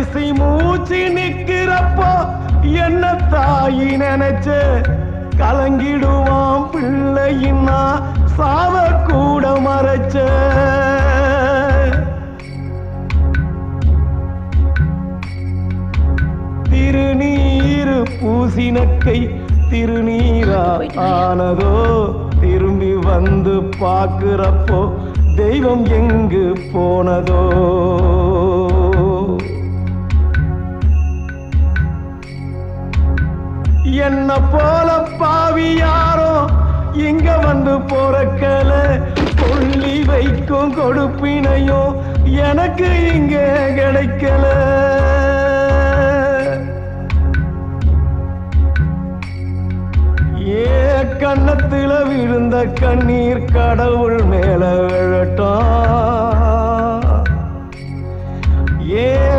கடைசி மூச்சு நிக்கிறப்போ என்ன தாயி நினைச்சு? கலங்கிடுவான் பிள்ளையின்னா சாவ கூட மறைச்ச. திருநீரு பூசினக்கை திருநீரா ஆனதோ திரும்பி வந்து பார்க்கிறப்போ தெய்வம் எங்கு போனதோ? என்ன போல பாவி யாரோ? இங்க வந்து போறக்கல. கொல்லி வைக்கும் கொடுப்பினையோ எனக்கு இங்க கிடைக்கல. ஏ கண்ணத்துல விழுந்த கண்ணீர் கடவுள் மேல விழட்டும் ஏ